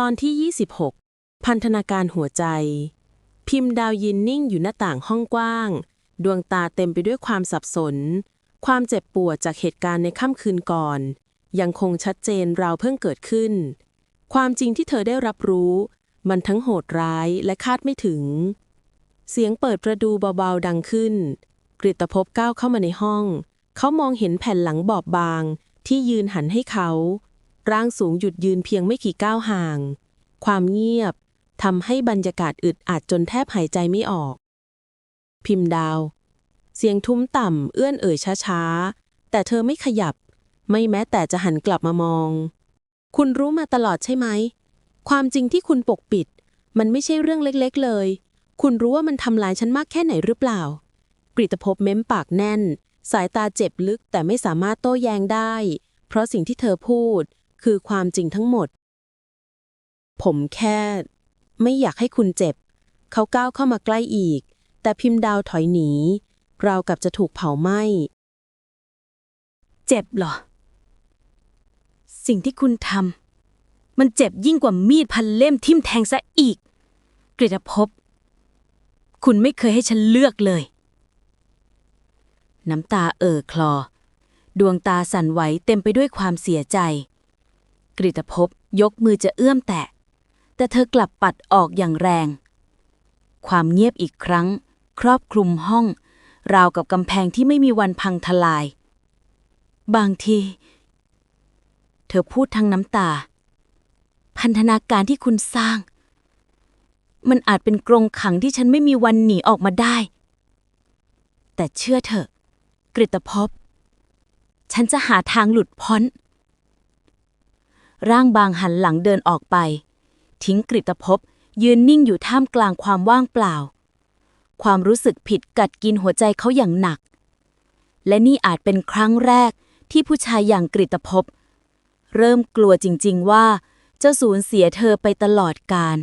ตอนที่ 26 พันธนาการหัวใจ พิมพ์ดาวยืนนิ่งอยู่หน้าต่างห้องกว้าง ดวงตาเต็มไปด้วยความสับสน ความเจ็บปวดจากเหตุการณ์ในค่ำคืนก่อน ยังคงชัดเจนราวเพิ่งเกิดขึ้น ความจริงที่เธอได้รับรู้ มันทั้งโหดร้ายและคาดไม่ถึง เสียงเปิดประตูเบาๆดังขึ้น กฤตภพก้าวเข้ามาในห้อง เขามองเห็นแผ่นหลังบอบบางที่ยืนหันให้เขา ร่างสูงหยุดยืนเพียงไม่กี่ก้าวห่าง ความเงียบทำให้บรรยากาศอึดอัดจนแทบหายใจไม่ออก พิมพ์ดาว เสียงทุ้มต่ำเอื้อนเอ่ยช้าๆ แต่เธอไม่ขยับ ไม่แม้แต่จะหันกลับมามอง คุณรู้มาตลอดใช่ไหม ความจริงที่คุณปกปิด มันไม่ใช่เรื่องเล็กๆเลย คุณรู้ว่ามันทำลายฉันมากแค่ไหนหรือเปล่า กริตภพเม้มปากแน่น สายตาเจ็บลึกแต่ไม่สามารถโต้แย้งได้ เพราะสิ่งที่เธอพูด คือความจริงทั้งหมด ผมแค่ ไม่อยากให้คุณเจ็บ เขาก้าวเข้ามาใกล้อีก แต่พิมพ์ดาวถอยหนี เรากับจะถูกเผาไหม้ เจ็บเหรอ สิ่งที่คุณทำมันเจ็บยิ่งกว่ามีดพันเล่มทิ่มแทงซะอีก กฤตภพ คุณไม่เคยให้ฉันเลือกเลย น้ำตาเอ่อคลอ ดวงตาสั่นไหวเต็มไปด้วยความเสียใจ กฤตภพยกมือจะเอื้อมแตะ แต่เธอกลับปัดออกอย่างแรง ความเงียบอีกครั้ง ครอบคลุมห้อง ราวกับกำแพงที่ไม่มีวันพังทลาย บางที เธอพูดทั้งน้ำตา พันธนาการที่คุณสร้าง มันอาจเป็นกรงขังที่ฉันไม่มีวันหนีออกมาได้ แต่เชื่อเถอะกฤตภพฉันจะหาทางหลุดพ้น ร่างบางหันหลังเดินออกไป ทิ้งกริตภพยืนนิ่งอยู่ท่ามกลางความว่างเปล่า ความรู้สึกผิดกัดกินหัวใจเขาอย่างหนัก และนี่อาจเป็นครั้งแรกที่ผู้ชายอย่างกริตภพเริ่มกลัวจริง ๆ ว่าจะสูญเสียเธอไปตลอดกาล